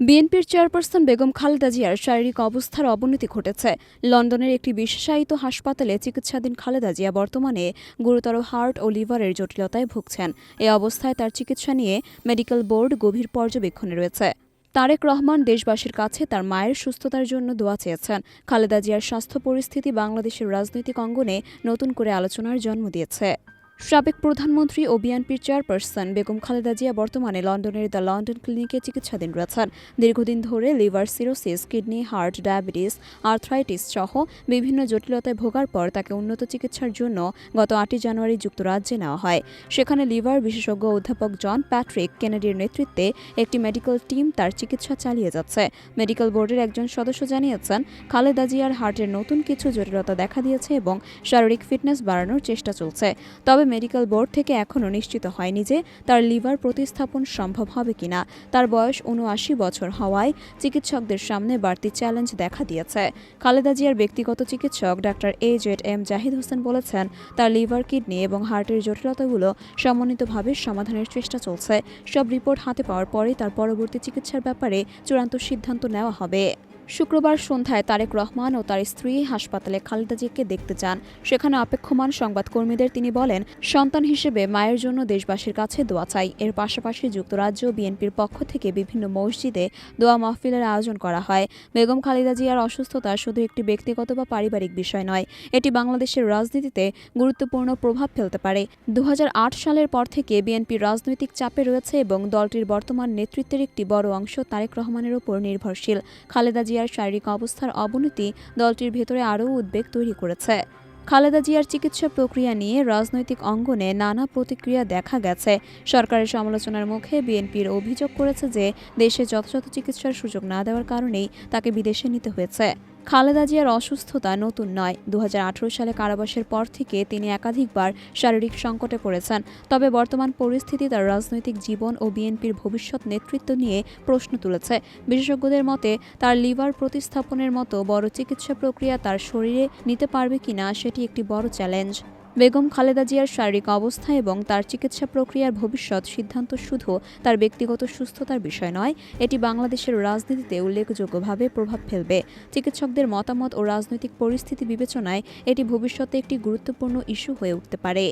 বিএনপির চেয়ারপারসন বেগম খালেদা জিয়ার শারীরিক অবস্থার অবনতি ঘটেছে। লন্ডনের একটি বিশেষায়িত হাসপাতালে চিকিৎসাধীন খালেদা জিয়া বর্তমানে গুরুতর হার্ট ও লিভারের জটিলতায় ভুগছেন। এ অবস্থায় তার চিকিৎসা নিয়ে মেডিকেল বোর্ড গভীর পর্যবেক্ষণে রয়েছে। তারেক রহমান দেশবাসীর কাছে তার মায়ের সুস্থতার জন্য দোয়া চেয়েছেন। খালেদা জিয়ার স্বাস্থ্য পরিস্থিতি বাংলাদেশের রাজনৈতিক অঙ্গনে নতুন করে আলোচনার জন্ম দিয়েছে। সাবেক প্রধানমন্ত্রী ও বিএনপির চেয়ারপারসন বেগম খালেদা জিয়া বর্তমানে লন্ডনের দ্য লন্ডন ক্লিনিকে চিকিৎসাধীন রয়েছেন। দীর্ঘদিন ধরে liver cirrhosis, kidney, heart, diabetes, arthritis সহ বিভিন্ন জটিলতায় ভোগার পর তাকে উন্নত চিকিৎসার জন্য গত আটই জানুয়ারি যুক্তরাজ্যে নেওয়া হয়। সেখানে লিভার বিশেষজ্ঞ অধ্যাপক জন প্যাট্রিক কেনেডির নেতৃত্বে একটি মেডিকেল টিম তার চিকিৎসা চালিয়ে যাচ্ছে। মেডিকেল বোর্ডের একজন সদস্য জানিয়েছেন, খালেদা জিয়ার হার্টের নতুন কিছু জটিলতা দেখা দিয়েছে এবং শারীরিক ফিটনেস বাড়ানোর চেষ্টা চলছে। তবে মেডিকেল বোর্ড থেকে এখনও নিশ্চিত হয়নি যে তার লিভার প্রতিস্থাপন সম্ভব হবে কিনা। তার বয়স উনআশি বছর হওয়ায় চিকিৎসকদের সামনে বাড়তি চ্যালেঞ্জ দেখা দিয়েছে। খালেদা জিয়ার ব্যক্তিগত চিকিৎসক doctor A Z M Zahid Hossain বলেছেন, তার লিভার, কিডনি এবং হার্টের জটিলতাগুলো সমন্বিতভাবে সমাধানের চেষ্টা চলছে। সব রিপোর্ট হাতে পাওয়ার পরেই তার পরবর্তী চিকিৎসার ব্যাপারে চূড়ান্ত সিদ্ধান্ত নেওয়া হবে। শুক্রবার সন্ধ্যায় তারেক রহমান ও তার স্ত্রী হাসপাতালে খালেদা জিয়াকে দেখতে যান সেখানে অপেক্ষমান সংবাদকর্মীদের তিনি বলেন, সন্তান হিসেবে মায়ের জন্য দেশবাসীর কাছে দোয়া চাই। এর পাশাপাশি যুক্তরাজ্য বিএনপির পক্ষ থেকে বিভিন্ন মসজিদে দোয়া মাহফিলের আয়োজন করা হয়। বেগম খালেদা জিয়ার অসুস্থতা শুধু একটি ব্যক্তিগত বা পারিবারিক বিষয় নয়, এটি বাংলাদেশের রাজনীতিতে গুরুত্বপূর্ণ প্রভাব ফেলতে পারে। দু হাজার আট সালের পর থেকে বিএনপির রাজনৈতিক চাপে রয়েছে এবং দলটির বর্তমান নেতৃত্বের একটি বড় অংশ তারেক রহমানের ওপর নির্ভরশীল। খালেদা জিয়ার শারীরিক অবস্থার অবনতি দলটির ভেতরে আরও উদ্বেগ তৈরি করেছে। খালেদা জিয়ার চিকিৎসা প্রক্রিয়া নিয়ে রাজনৈতিক অঙ্গনে নানা প্রতিক্রিয়া দেখা গেছে। সরকারের সমালোচনার মুখে বিএনপির অভিযোগ করেছে যে দেশে যথাযথ চিকিৎসার সুযোগ না দেওয়ার কারণেই তাকে বিদেশে নিতে হয়েছে। খালেদা জিয়ার অসুস্থতা নতুন নয়। দু সালে কারাবাসের পর থেকে তিনি একাধিকবার শারীরিক সংকটে পড়েছেন। তবে বর্তমান পরিস্থিতি, তার রাজনৈতিক জীবন ও বিএনপির ভবিষ্যৎ নেতৃত্ব নিয়ে প্রশ্ন তুলেছে। বিশেষজ্ঞদের মতে, তার লিভার প্রতিস্থাপনের মতো বড় চিকিৎসা প্রক্রিয়া তার শরীরে নিতে পারবে কিনা সেটি একটি বড় চ্যালেঞ্জ। বেগম খালেদা জিয়ার শারীরিক অবস্থা এবং তার চিকিৎসা প্রক্রিয়ার ভবিষ্যৎ সিদ্ধান্ত শুধু তার ব্যক্তিগত সুস্থতার বিষয় নয়, এটি বাংলাদেশের রাজনীতিতে উল্লেখযোগ্যভাবে প্রভাব ফেলবে। চিকিৎসকদের মতামত ও রাজনৈতিক পরিস্থিতি বিবেচনায় এটি ভবিষ্যতে একটি গুরুত্বপূর্ণ ইস্যু হয়ে উঠতে পারে।